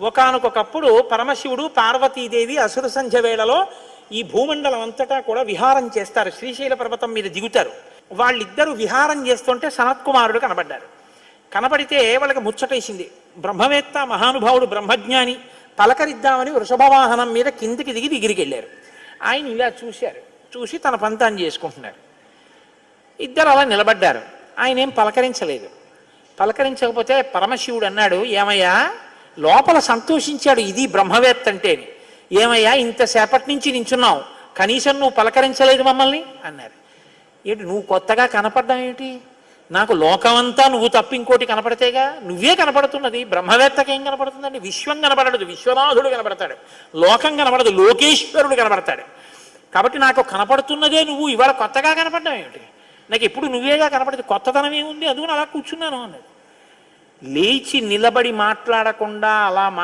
ఒకానొకప్పుడు పరమశివుడు పార్వతీదేవి అసుర సంధ్య వేళలో ఈ భూమండలం అంతటా కూడా విహారం చేస్తారు. శ్రీశైల పర్వతం మీద దిగుతారు. వాళ్ళిద్దరూ విహారం చేస్తుంటే సనత్కుమారుడు కనబడ్డారు కనబడితే వాళ్ళకి ముచ్చటేసింది. బ్రహ్మవేత్త మహానుభావుడు బ్రహ్మజ్ఞాని పలకరిద్దామని వృషభవాహనం మీద కిందికి దిగి దిగిరికి వెళ్ళారు ఆయన ఇలా చూశారు. చూసి తన పంతాన్ని చేసుకుంటున్నారు. ఇద్దరు అలా నిలబడ్డారు. ఆయన ఏం పలకరించలేదు. పలకరించకపోతే పరమశివుడు అన్నాడు ఏమయ్యా లోపల సంతోషించాడు ఇది బ్రహ్మవేత్త అంటేని. ఏమయ్యా ఇంతసేపటి నుంచి నించున్నావు. కనీసం నువ్వు పలకరించలేదు మమ్మల్ని అన్నారు. ఏంటి నువ్వు కొత్తగా కనపడ్డావు ఏంటి నాకు లోకమంతా నువ్వు తప్ప ఇంకోటి కనపడితేగా? నువ్వే కనపడుతున్నది. బ్రహ్మవేత్తకి ఏం కనపడుతుందండి? విశ్వం కనపడదు. విశ్వనాథుడు కనపడతాడు. లోకం కనపడదు. లోకేశ్వరుడు కనపడతాడు. కాబట్టి నాకు కనపడుతున్నదే నువ్వు. ఇవాళ కొత్తగా కనపడ్డావు ఏమిటి? నాకు ఎప్పుడు నువ్వేగా కనపడదు? కొత్తదనం ఏముంది? అదుగు అలా కూర్చున్నాను అన్నాడు. లేచి నిలబడి మాట్లాడకుండా అలా